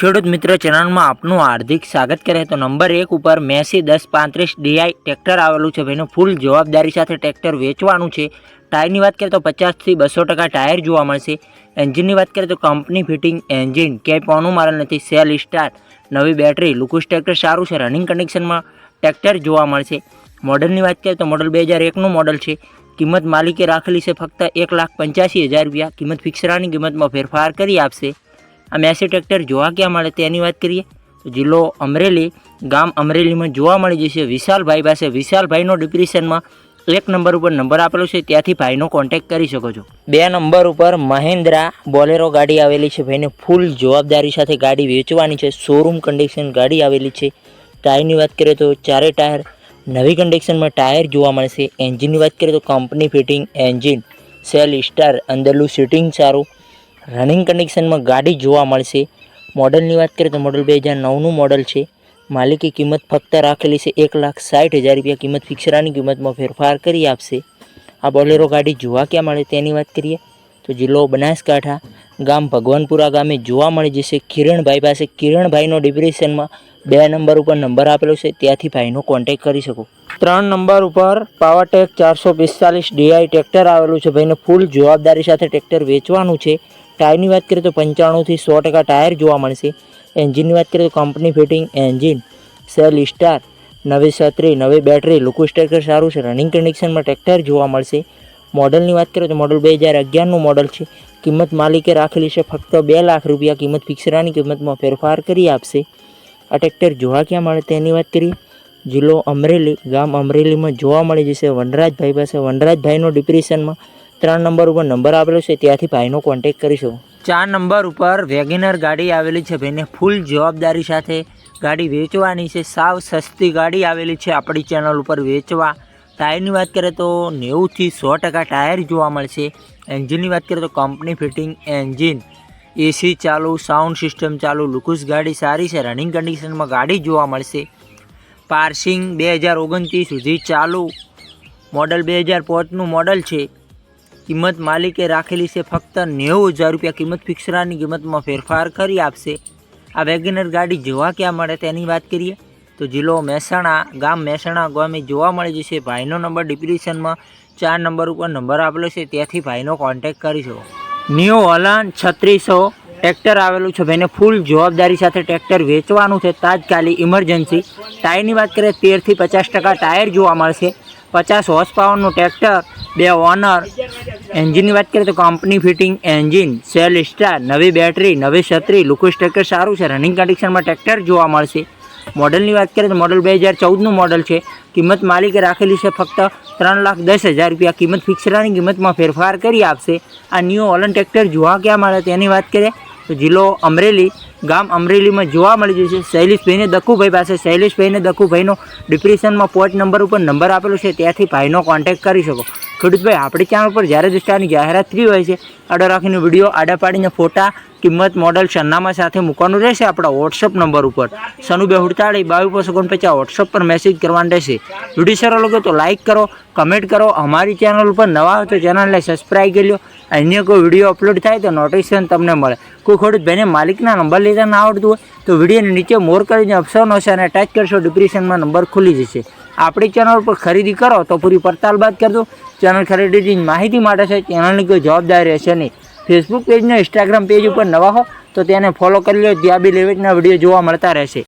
ખેડૂત મિત્ર ચેનલમાં આપનું હાર્દિક સ્વાગત કરે તો નંબર એક ઉપર મેસી દસ પાંત્રીસ ડીઆઈ ટ્રેક્ટર આવેલું છે. ભાઈનું ફૂલ જવાબદારી સાથે ટ્રેક્ટર વેચવાનું છે. ટાયરની વાત કરીએ તો પચાસથી બસો ટકા ટાયર જોવા મળશે. એન્જિનની વાત કરીએ તો કંપની ફિટિંગ એન્જિન ક્યાંય પોનું મારેલ નથી. સેલ સ્ટાર નવી બેટરી લુકુસ ટ્રેક્ટર સારું છે. રનિંગ કન્ડિશનમાં ટ્રેક્ટર જોવા મળશે. મોડલની વાત કરીએ તો મોડલ બે હજાર એકનું મોડલ છે. કિંમત માલિકે રાખેલી છે ફક્ત એક લાખ પંચ્યાસી હજાર રૂપિયા. કિંમત ફિક્સરાની કિંમતમાં ફેરફાર કરી આપશે. આ મેસી ટ્રેક્ટર જોવા ક્યાં મળે તેની વાત કરીએ? તો જિલ્લો અમરેલી, ગામ અમરેલીમાં જોવા મળી જશે વિશાલભાઈ પાસે. વિશાલભાઈનો ડિપ્રેશનમાં એક નંબર ઉપર નંબર આપેલો છે, ત્યાંથી ભાઈનો કોન્ટેક્ટ કરી શકો છો. બે નંબર ઉપર મહિન્દ્રા બોલેરો ગાડી આવેલી છે, ભાઈને ફૂલ જવાબદારી સાથે ગાડી વેચવાની છે શોરૂમ કન્ડિશન ગાડી આવેલી છે. ટાયરની વાત કરીએ તો ચારે ટાયર નવી કન્ડિશનમાં ટાયર જોવા મળશે એન્જિનની વાત કરીએ તો company fitting engine self start, અંદરનું સીટિંગ સારું રનિંગ કન્ડિશનમાં ગાડી જોવા મળશે. મોડલની વાત કરીએ તો મોડલ બે હજાર નવનું મોડલ છે. માલિકી કિંમત ફક્ત રાખેલી છે એક લાખ સાઠ હજાર રૂપિયા. કિંમત ફિક્સરાની કિંમતમાં ફેરફાર કરી આપશે. આ બોલેરો ગાડી જોવા ક્યાં મળે તેની વાત કરીએ તો જિલ્લો બનાસકાંઠા ગામ ભગવાનપુરા ગામે જોવા મળી જશે. કિરણભાઈ પાસે કિરણભાઈનો ડિપ્રેશનમાં બે નંબર ઉપર નંબર આપેલો છે. ત્યાંથી ભાઈનો કોન્ટેક કરી શકો. ત્રણ નંબર ઉપર પાવરટેક ચારસો પિસ્તાલીસ ડીઆઈ ટ્રેક્ટર આવેલું છે. ભાઈને ફૂલ જવાબદારી સાથે ટ્રેક્ટર વેચવાનું છે. ટાયરની વાત કરીએ તો પંચાણુંથી સો ટકા ટાયર જોવા મળશે. એન્જિનની વાત કરીએ તો company fitting engine, self start, નવી છત્રી, નવી બેટરી, લુકુ સ્ટેકર સારું છે. રનિંગ કન્ડિશનમાં ટ્રેક્ટર જોવા મળશે. મોડલની વાત કરીએ તો મોડલ બે હજાર અગિયારનું મોડલ છે. કિંમત માલિકે રાખેલી છે ફક્ત બે લાખ રૂપિયા. કિંમત ફિક્સરાની કિંમતમાં ફેરફાર કરી આપશે. આ ટ્રેક્ટર જોવા ક્યાં મળે તેની વાત કરીએ. જિલ્લો અમરેલી, ગામ અમરેલીમાં જોવા મળી જશે. વનરાજભાઈ પાસે, વનરાજભાઈનો ડિપ્રેશનમાં ત્રણ નંબર ઉપર નંબર આપેલો છે. ત્યાંથી ભાઈનો કોન્ટેક કરીશું. ચાર નંબર ઉપર વેગેનર ગાડી આવેલી છે. ભાઈને ફૂલ જવાબદારી સાથે ગાડી વેચવાની છે. સાવ સસ્તી ગાડી આવેલી છે આપણી ચેનલ ઉપર વેચવા. ટાયરની વાત કરીએ તો નેવુંથી સો ટકા ટાયર જોવા મળશે. એન્જિનની વાત કરીએ તો કંપની ફિટિંગ એન્જિન એસી ચાલુ સાઉન્ડ સિસ્ટમ ચાલુ લુકુસ ગાડી સારી છે. રનિંગ કન્ડિશનમાં ગાડી જોવા મળશે. પાર્સિંગ બે હજાર ઓગણત્રીસ સુધી ચાલુ. મોડલ બે હજાર પોચનું મોડલ છે. કિંમત માલિકે રાખેલી છે ફક્ત નેવું હજાર રૂપિયા. કિંમત ફિક્સરાની કિંમતમાં ફેરફાર કરી આપશે. આ વેગનર ગાડી જોવા ક્યાં મળે તેની વાત કરીએ? તો જિલ્લો મહેસાણા, ગામ મહેસાણા ગામે જોવા મળી જશે. ભાઈનો નંબર ડિપ્રેશનમાં ચાર નંબર ઉપર નંબર આપેલો છે. ત્યાંથી ભાઈનો કોન્ટેક્ટ કરી શકો ન્યૂ હલાન છત્રીસો ટ્રેક્ટર આવેલું છે ભાઈને ફૂલ જવાબદારી સાથે ટ્રેક્ટર વેચવાનું છે તાજકાલી ઇમરજન્સી. ટાયરની વાત કરીએ, તેરથી પચાસ ટકા ટાયર જોવા મળશે. પચાસ હોર્સ પાવરનું ટ્રેક્ટર, બે ઓનર. એન્જિનની વાત કરીએ તો company fitting engine self start નવી બેટરી નવી છત્રી લુકુસ ટ્રેક્ટર સારું છે. રનિંગ કન્ડિશનમાં ટ્રેક્ટર જોવા મળશે. મોડલની વાત કરીએ તો મોડલ બે હજાર ચૌદનું મોડલ છે. કિંમત માલિકે રાખેલી છે ફક્ત ત્રણ લાખ દસ હજાર રૂપિયા. કિંમત ફિક્સરાની કિંમતમાં ફેરફાર કરી આપશે. આ ન્યૂ ઓલન ટ્રેક્ટર જોવા ક્યાં મળે તેની વાત કરીએ તો જિલ્લો અમરેલી, ગામ અમરેલીમાં જોવા મળી જશે શૈલેષભાઈને દખુભાઈ પાસે. શૈલેષભાઈને દખુભાઈનો ડિપ્રેશનમાં પોર્ટ નંબર ઉપર નંબર આપેલો છે. ત્યાંથી ભાઈનો કોન્ટેક્ટ કરી શકો. ખેડૂતભાઈ આપણી ચેનલ પર જ્યારે દુષ્ટાની જાહેરાત થઈ હોય છે, આડો રાખીને વીડિયો આડા પાડીને ફોટા, કિંમત મોડલ સરનામા સાથે મૂકવાનું રહેશે આપણા વોટ્સઅપ નંબર ઉપર. સનુ બે હુડતાળી, બાવીસ પાંચસો ઓગણપચાસ વોટ્સઅપ પર મેસેજ કરવાનો રહેશે. વીડિયો સારો લાગે તો લાઇક કરો કમેન્ટ કરો. અમારી ચેનલ ઉપર નવા હોય તો ચેનલને સબસ્ક્રાઈબ કરી લો. અન્ય કોઈ વીડિયો અપલોડ થાય તો નોટિફિકેશન તમને મળે. કોઈ ખેડૂત ભાઈને માલિકના નંબર લેતા ના આવડતું હોય તો વિડીયોની નીચે મોર કરીને ઓપ્શન હશે અને ટચ કરશો ડિપ્રેશનમાં નંબર ખુલી જશે. આપણી ચેનલ પર ખરીદી કરો તો પૂરી પડતાલ બાદ કરજો. ચેનલ ખરીદીની માહિતી માટે છે, ચેનલની કોઈ જવાબદારી રહેશે નહીં. ફેસબુક પેજને ઇન્સ્ટાગ્રામ પેજ ઉપર નવા હો, તો તેને ફોલો કરી લો, ત્યાં બી લેવેટના વીડિયો જોવા મળતા રહેશે.